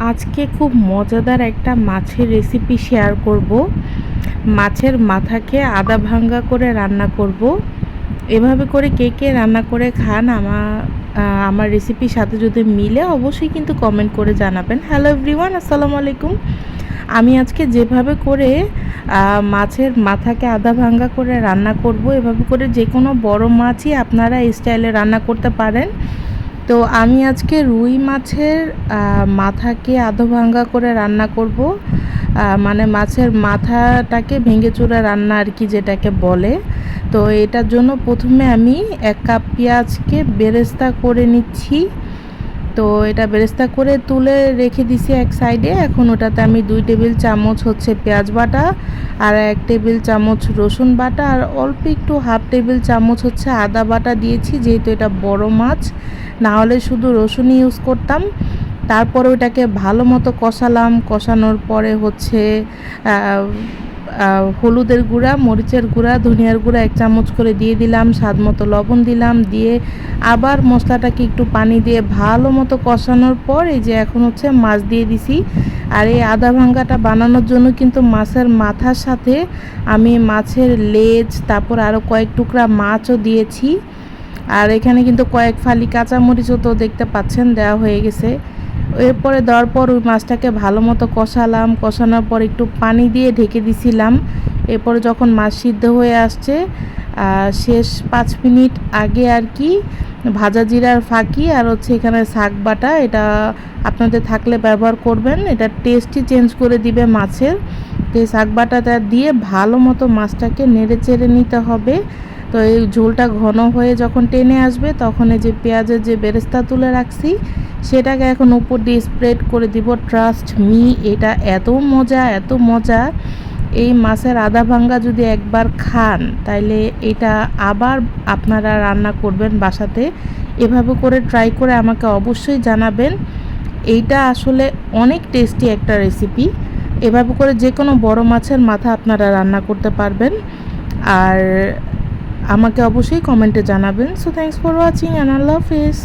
আজকে খুব মজাদার একটা মাছের রেসিপি শেয়ার করব। মাছের মাথাকে আদা ভাঙ্গা করে রান্না করব। এভাবে করে কে কে রান্না করে খান আমার আমার রেসিপির সাথে যদি মিলে অবশ্যই কিন্তু কমেন্ট করে জানাবেন। হ্যালো এভরিওয়ান আসসালামু আলাইকুম। আমি আজকে যেভাবে করে মাছের মাথাকে আদা ভাঙ্গা করে রান্না করব, এভাবে করে যে কোনো বড় মাছই আপনারা স্টাইলে রান্না করতে পারেন। তো আমি আজকে রুই মাছের মাথাকে আধো ভাঙ্গা করে রান্না করব। মানে মাছের মাথাটাকে ভেঙে চুরে রান্না আর কি যেটাকে বলে। তো এটার জন্য প্রথমে আমি এক কাপ পেঁয়াজকে বেরেস্তা করে নিচ্ছি। তো এটা বেরেস্তা করে তুলে রেখে দিছি এক সাইডে। এখন ওটাতে আমি দুই টেবিল চামচ হচ্ছে পেঁয়াজ বাটা আর এক টেবিল চামচ রসুন বাটা আর অল্প একটু হাফ টেবিল চামচ হচ্ছে আদা বাটা দিয়েছি, যেহেতু এটা বড় মাছ। না হলে শুধু রসুন ইউজ করতাম। তারপরে ওটাকে ভালো মতো কষালাম। কষানোর পরে হচ্ছে হলুদের গুঁড়া, মরিচের গুঁড়া, ধনিয়ার গুঁড়া এক চামচ করে দিয়ে দিলাম, স্বাদ মতো লবণ দিলাম, দিয়ে আবার মশলাটাকে একটু পানি দিয়ে ভালো মতো কষানোর পর এই যে এখন হচ্ছে মাছ দিয়ে দিছি। আর এই আদা ভাঙ্গাটা বানানোর জন্য কিন্তু মাছের মাথার সাথে আমি মাছের লেজ, তারপর আরও কয়েক টুকরা মাছও দিয়েছি। আর এখানে কিন্তু কয়েক ফালি কাঁচামরিচও তো দেখতে পাচ্ছেন, দেওয়া হয়ে গেছে। এরপরে দেওয়ার পর ওই মাছটাকে ভালো মতো কষালাম। কষানোর পর একটু পানি দিয়ে ঢেকে দিছিলাম। এরপরে যখন মাছ সিদ্ধ হয়ে আসছে শেষ পাঁচ মিনিট আগে আর কি ভাজা জিরার ফাঁকি আর হচ্ছে এখানে শাক বাটা, এটা আপনাদের থাকলে ব্যবহার করবেন। এটা টেস্টই চেঞ্জ করে দিবে মাছের। তো শাক বাটাটা দিয়ে ভালো মতো মাছটাকে নেড়ে চেড়ে নিতে হবে। তো এই ঝোলটা ঘন হয়ে যখন টেনে আসবে, তখন এই যে পেঁয়াজের যে বেরেস্তা তুলে রাখছি, সেটাকে এখন উপর দিয়ে স্প্রেড করে দিব। ট্রাস্ট মি এটা এত মজা এত মজা। এই মাছের আদা ভাঙ্গা যদি একবার খান, তাইলে এটা আবার আপনারা রান্না করবেন বাসাতে। এভাবে করে ট্রাই করে আমাকে অবশ্যই জানাবেন। এইটা আসলে অনেক টেস্টি একটা রেসিপি এভাবে করে যে কোনো বড় মাছের মাথা আপনারা রান্না করতে পারবেন। আর আমাকে অবশ্যই কমেন্টে জানাবেন। So thanks for watching and Allah Hafiz